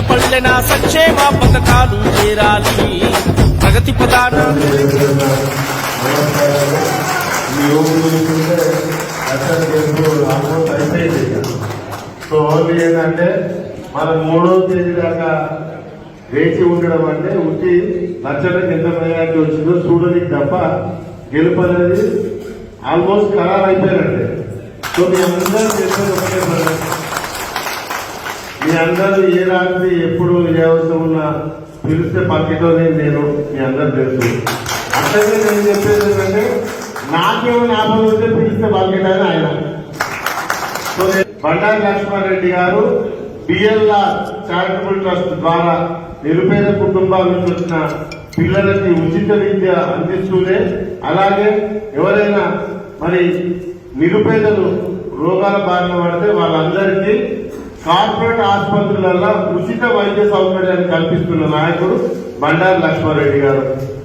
పల్లె పల్లె సంక్షేమ పథకాలు చేరాలి. ప్రగతి పదాన సో ఓన్లీ ఏంటంటే మన మూడో తేదీ దాకా వేచి ఉండడం అంటే ఉట్టి లక్షలకు ఎంత ప్రయారిటీ వచ్చిందో చూడడానికి తప్ప గెలుపు అనేది ఆల్మోస్ట్ ఖరారు అయిపోయినట్టే సో మీ అందరూ చేసేది ఒకటే మీ అందరూ ఏ రాత్రి ఎప్పుడు ఏ అవసరం ఉన్నా పిలిస్తే పక్కటోనే నేను మీ అందరు తెలుసు. అట్లనే నేను చెప్పేది ఏంటంటే నాకేమైనా ఆపద ఉంటే పిలిస్తే పక్కటని ఆయన. బండారు లక్ష్మారెడ్డి గారు బిఎల్ఆర్ చారిటబుల్ ట్రస్ట్ ద్వారా నిరుపేద కుటుంబాల నుంచి వచ్చిన పిల్లలకి ఉచిత విద్య అందిస్తూనే అలాగే ఎవరైనా మరి నిరుపేదలు రోగాల బారిన పడితే వాళ్ళందరికీ కార్పొరేట్ ఆసుపత్రులలో ఉచిత వైద్య సౌకర్యాన్ని కల్పిస్తున్న నాయకుడు బండారు లక్ష్మారెడ్డి గారు.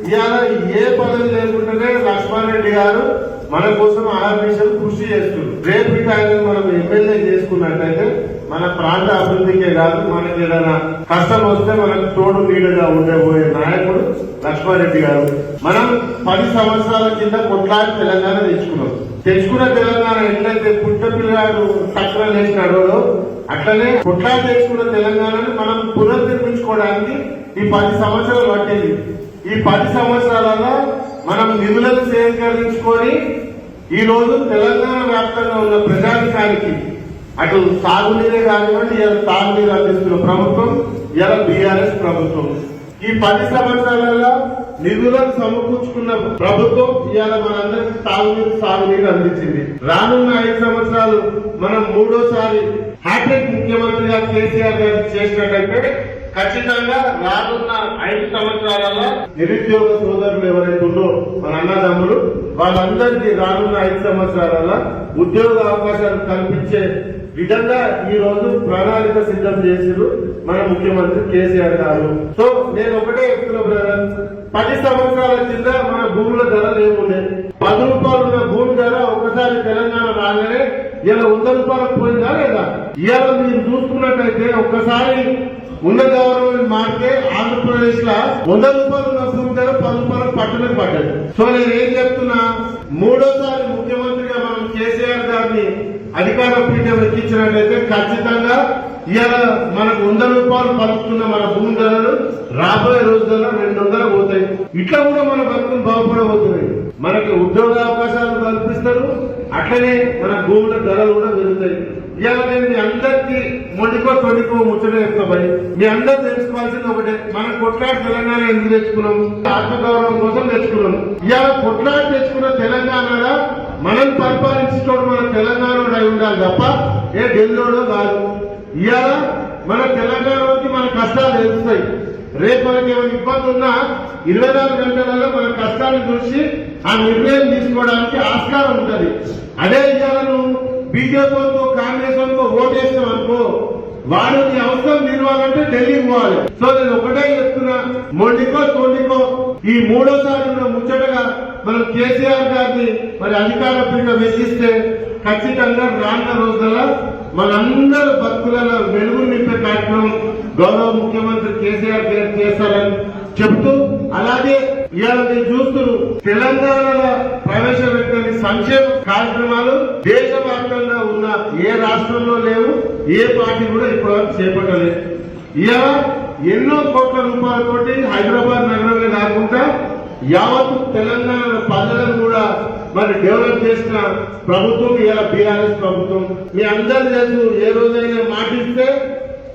ఇవాళ ఏ పదవి లేకుండానే లక్ష్మారెడ్డి గారు మన కోసం ఆర్మిషన్ కృషి చేస్తున్నారు. రేపు ఆయన మనం ఎమ్మెల్యే చేసుకున్నట్టయితే మన ప్రాంత అభివృద్ధికే కాదు మనకి ఏదైనా కష్టం వస్తే మనకు తోడు నీడగా ఉండబోయే నాయకుడు లక్ష్మారెడ్డి గారు. మనం పది సంవత్సరాల కింద కొట్లాడి తెలంగాణ తెచ్చుకున్నాం. తెచ్చుకున్న తెలంగాణ ఎట్లయితే పుట్ట పిల్లగాడు చేసిన అడవులో అట్లనే కొట్లాడి తెచ్చుకున్న తెలంగాణను మనం పునర్నిర్మించుకోవడానికి ఈ పది సంవత్సరాలు పట్టింది. ఈ పది సంవత్సరాలలో మనం నిధులను సేకరించుకొని ఈ రోజు తెలంగాణ వ్యాప్తంగా ఉన్న ప్రజానికానికి అటు సాగునీరే కానివ్వండి ఇలా తాగునీరు అందిస్తున్న ప్రభుత్వం ఇలా బీఆర్ఎస్ ప్రభుత్వం. ఈ పది సంవత్సరాలలో నిధులను సమకూర్చుకున్న ప్రభుత్వం ఇవాళ మనందరికి తాగునీరు సాగునీరు అందించింది. రానున్న ఐదు సంవత్సరాలు మనం మూడోసారి హ్యాట్రిక్ ముఖ్యమంత్రిగా కేసీఆర్ గారు చేసినట్టయితే ఖచ్చితంగా రానున్న ఐదు సంవత్సరాలలో నిరుద్యోగ సోదరులు ఎవరైతే ఉందో మన అన్నదమ్ములు వాళ్ళందరికీ రానున్న ఐదు సంవత్సరాలలో ఉద్యోగ అవకాశాలు కల్పించే విధంగా ఈ రోజు ప్రణాళిక సిద్ధం చేసారు మన ముఖ్యమంత్రి కేసీఆర్ గారు. సో నేను ఒకటే చెప్తున్నా బ్రదర్ పది సంవత్సరాల కింద మన భూముల ధరలు ఏముండే పది రూపాయలు ఉన్న భూమి ధర ఒకసారి తెలంగాణ రాగానే ఇలా వంద రూపాయలకు పోయిందా లేదా ఇవాళ మీరు చూసుకున్నట్టయితే ఒక్కసారి ఉన్న గవర్నమెంట్ మారితే ఆంధ్రప్రదేశ్లో వంద రూపాయలు ఉన్న భూమి ధర పది రూపాయలకు పట్టులకు పట్టలేదు సో నేను ఏం చెప్తున్నా మూడోసారి ముఖ్యమంత్రిగా మనం కేసీఆర్ గారిని అధికార పీఠం ఎక్కించినట్లయితే ఖచ్చితంగా ఇవాళ మనకు వంద రూపాయలు పలుకుతున్న మన భూమి ధరలు రాబోయే రోజుల్లో రెండు వందలు పోతాయి ఇట్లా కూడా మన బతుకులు బాగుపడబోతున్నాయి మనకి ఉద్యోగ అవకాశాలు కల్పిస్తారు. అట్లనే మన భూముల ధరలు కూడా పెరుగుతాయి. ఇవాళ నేను మీ అందరికీ మొండికో తొండికో ముచ్చట చెప్తామని మీ అందరు తెలుసుకోవాల్సింది ఒకటే. మనం కొట్లాడి తెలంగాణ ఎందుకు తెచ్చుకున్నాం? ఆత్మగౌరవం కోసం తెచ్చుకున్నాం. ఇవాళ కొట్లాడి తెచ్చుకున్న తెలంగాణ మనం పరిపాలించుకోవడం మన తెలంగాణలో అయి ఉండాలి తప్ప ఏ ఢిల్లీలో కాదు. ఇవాళ మన తెలంగాణలోకి మన కష్టాలు తెలుస్తాయి. రేపు మనకి ఏమైనా ఇబ్బంది ఉన్నా ఇరవై నాలుగు గంటలలో మన కష్టాన్ని చూసి ఆ నిర్ణయం తీసుకోవడానికి ఆస్కారం ఉంటుంది. అదే ఇవాళ నువ్వు బీజేపీ కాంగ్రెస్ వాళ్ళకో అనుకో వాడు నీ అవసరం తీరవాలంటే ఢిల్లీ పోవాలి. సో నేను ఒకటే చెప్తున్నా మొండికో తోండికో ఈ మూడోసారి ఉన్న ముచ్చటగా మనం కేసీఆర్ గారిని మరి అధికార పీఠ వెచ్చిస్తే ఖచ్చితంగా రాన్న రోజుల మనందరూ భక్తులలో వెలుగు నింపే కార్యక్రమం గౌరవ ముఖ్యమంత్రి కేసీఆర్ గారు చేస్తారని చెబుతూ అలాగే ఇవాళ మీరు చూస్తూ తెలంగాణలో ప్రవేశపెట్టిన సంక్షేమ కార్యక్రమాలు దేశవ్యాప్తంగా ఉన్న ఏ రాష్ట్రంలో లేవు ఏ పార్టీ కూడా ఇప్పటివరకు చేపట్టలేదు. ఇవాళ ఎన్నో కోట్ల రూపాయలతోటి హైదరాబాద్ నగరమే కాకుండా యావత్ తెలంగాణ ప్రజలను కూడా మరి డెవలప్ చేసిన ప్రభుత్వం ఇలా బీఆర్ఎస్ ప్రభుత్వం. మీ అందరూ తెలుసు ఏ రోజైనా మాటిస్తే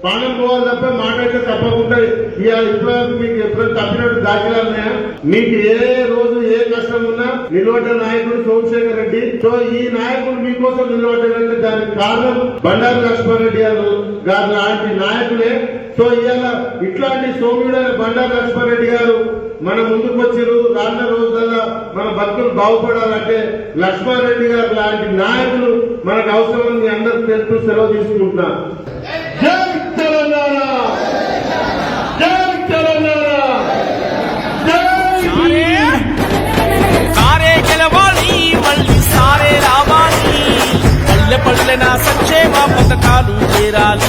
పానం పోవాలి తప్ప మాట అయితే తప్పకుండా ఇవాళ ఇప్పటివరకు మీకు ఎప్పుడైనా తప్పినట్టు దాఖలాలున్నాయా మీకు ఏ రోజు ఏ కష్టం ఉన్నా నిలబడ్డ నాయకుడు సోమశేఖర్ రెడ్డి. సో ఈ నాయకుడు మీకోసం నిలబడ్డాడంటే దానికి కారణం బండారు లక్ష్మారెడ్డి గారు లాంటి నాయకులే. సో ఇవాళ ఇట్లాంటి సోమ్యుడైన బండారు లక్ష్మారెడ్డి గారు మన ముందుకు వచ్చారు రానున్న రోజుల్లో మన భక్తులు బాగుపడాలంటే లక్ష్మారెడ్డి గారు లాంటి నాయకులు మనకు అవసరం మీ అందరూ తెలుసు సెలవు తీసుకుంటున్నా. జై తెలంగాణ! తెలంగాణ! పల్లె పల్లె నా సంక్షేమ పథకాలు చేరాలి.